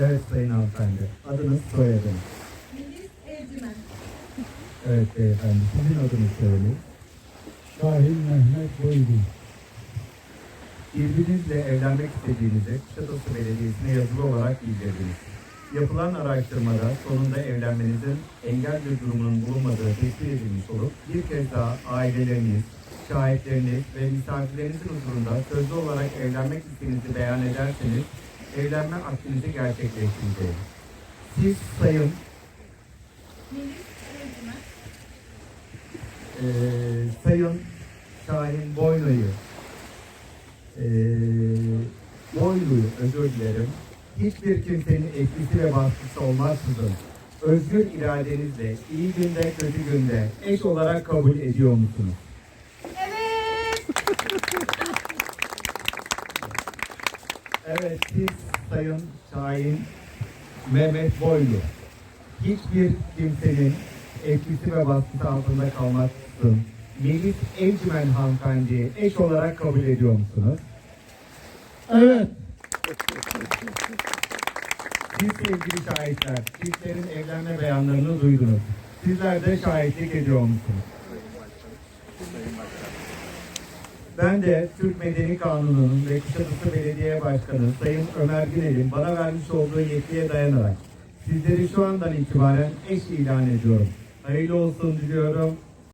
Evet Sayın Hanımefendi. Adınız, soyadınız. Melis Evcimen. Evet beyefendi. Sizin adınız söyleyin. Şahin Mehmet Boygun. Birbirinizle evlenmek istediğinizi Kuşadası Belediyesi'ne yazılı olarak bildirdiniz. Yapılan araştırmada sonunda evlenmenizin engel bir durumunun bulunmadığı tespit edilmiş olup bir kez daha aileleriniz, şahitleriniz ve misafirlerinizin huzurunda sözlü olarak evlenmek isteğinizi beyan ederseniz evlenme akdinizi gerçekleştireceğiz. Siz sayın eee sayın Şahin Boylu'yu eee Boylu'yu özür dilerim. Hiçbir kimsenin etkisi ve baskısı olmaksızın özgür iradenizle iyi günde kötü günde eş olarak kabul ediyor musunuz? Evet siz Sayın Şahin Mehmet Boylu hiçbir kimsenin etkisi ve baskısı altında kalmaksızın Melis Evcimen hanımefendiyi eş olarak kabul ediyor musunuz? Evet. Siz sevgili şahitler, çiftlerin evlenme beyanlarını duydunuz. Sizler de şahitlik ediyor musunuz? Ben de Türk Medeni Kanunu'nun ve Kuşadası Belediye Başkanı Sayın Ömer Günel'in bana vermiş olduğu yetkiye dayanarak sizleri şu andan itibaren eş ilan ediyorum. Hayırlı olsun diliyorum.